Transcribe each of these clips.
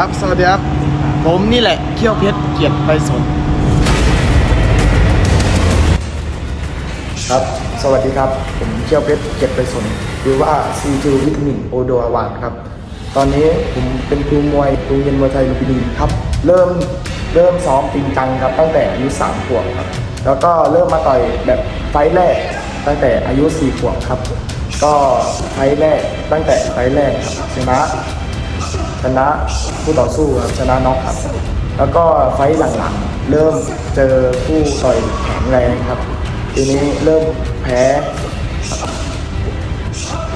ครับ สวัสดีครับ ผมนี่แหละเขี้ยวเพชรเกียรติไปสนครับ สวัสดีครับ ผมเขี้ยวเพชรเกียรติไปสนหรือว่าซีจูวิตามินโอโดอาวานครับ ตอนนี้ผมเป็นครูมวยโรงเรียนมวยไทยลุมพินีครับ เริ่มเริ่มซ้อมจริงจังครับ ตั้งแต่อายุ3ขวบครับ แล้วก็เริ่มมาต่อยแบบไฟแรกตั้งแต่อายุ4ขวบครับ ก็ไฟแรกตั้งแต่ไฟแรกครับชนะ ชนะผู้ต่อสู้ครับชนะน็อกครับ แล้วก็ไฟต์หลังๆ เริ่มเจอผู้ต่อยแข็งแรงครับ ทีนี้เริ่มแพ้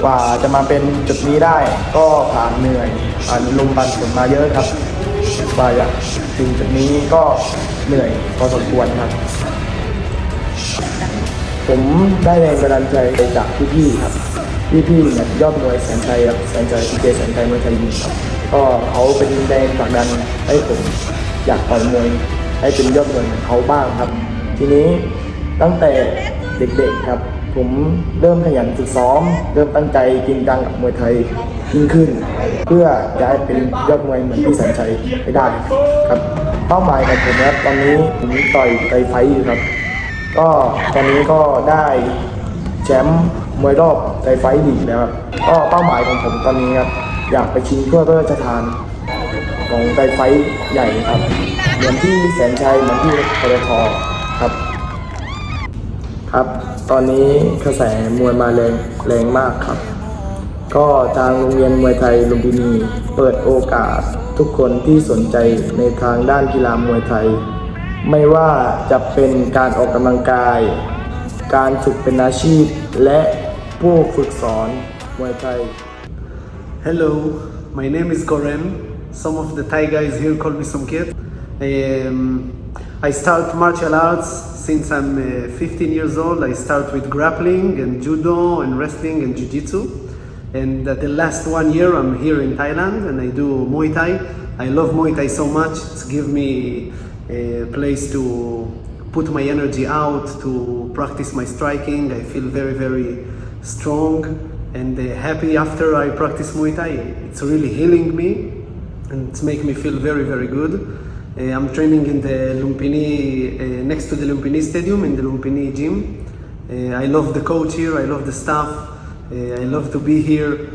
กว่าจะมาเป็นจุดนี้ได้ก็ผ่านเหนื่อยผ่านลมปันฝนมาเยอะครับกว่าจะถึงจุดนี้ก็เหนื่อยพอสมควรครับ ผมได้แรงบันดาลใจจากพี่ๆครับ พี่ๆแบบยอดมวยแสนชัยครับแสนชัยพีเจแสนชัยมวยไทยยิมครับ ก็เขาเป็นแรงผลักดันให้ผมอยากต่อยมวยให้เป็นยอดมวยเหมือนเขาบ้างครับ ทีนี้ตั้งแต่เด็กๆครับ ผมเริ่มขยันฝึกซ้อม เริ่มตั้งใจจริงจังกับมวยไทยยิ่งขึ้น เพื่อจะให้เป็นยอดมวยเหมือนพี่แสนชัยให้ได้ครับเป้าหมายของผมครับตอนนี้ผมต่อยไกไฟอยู่ครับ ก็ตอนนี้ก็ได้แชมป์มวยรอบไทยไฟท์ลีแล้วครับก็เป้าหมายของผมตอนนี้ครับ อยากไปชิงถ้วยพระราชทานของไทยไฟใหญ่ครับเหมือนที่แสนชัยเหมือนที่ปตทครับ ครับ ตอนนี้กระแสมวยมาแรงแรงมากครับ ก็ทางโรงเรียนมวยไทยลุมพินีเปิดโอกาสทุกคนที่สนใจในทางด้านกีฬามวยไทย ไม่ว่าจะเป็นการออกกำลังกาย การฝึกเป็นอาชีพและผู้ฝึกสอนมวยไทย Hello, my name is Goren. Some of the Thai guys here call me Somket. Um, I start martial arts since I'm uh, 15 years old. I start with grappling and judo and wrestling and jiu-jitsu. And uh, the last one year I'm here in Thailand and I do Muay Thai. I love Muay Thai so much. It's give me a place to put my energy out, to practice my striking. I feel very, very strong and uh, happy after I practice Muay Thai. It's really healing me and it's make me feel very, very good. Uh, I'm training in the Lumpini, uh, next to the Lumpini Stadium in the Lumpini gym. Uh, I love the coach here, I love the staff, I love to be here.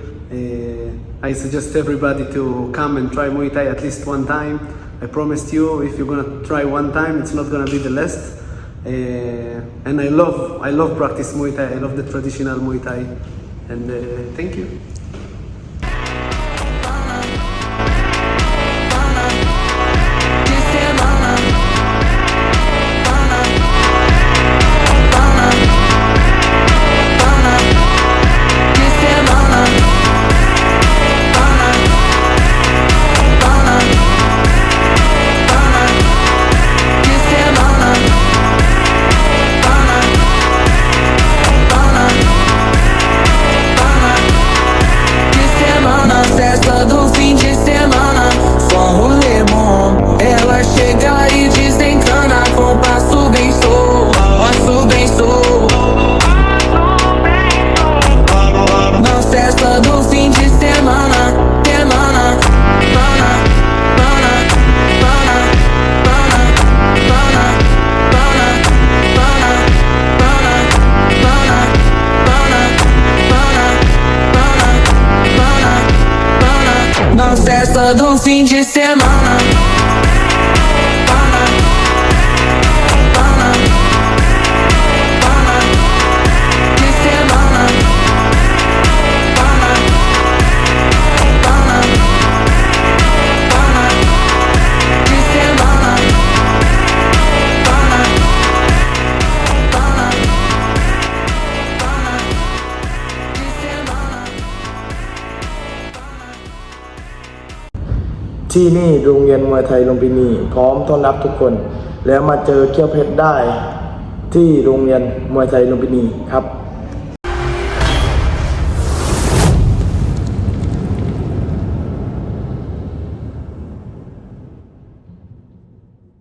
I suggest everybody to come and try Muay Thai at least one time. I promised you, if you're gonna try one time, it's not gonna be the last. And I love, I love practice Muay Thai. I love the traditional Muay Thai. And uh, thank you. Do fim de semana. ที่นี่โรงเรียนมวยไทยลุมพินี พร้อมต้อนรับทุกคน แล้วมาเจอเกี้ยวเพชรได้ ที่โรงเรียนมวยไทยลุมพินีครับ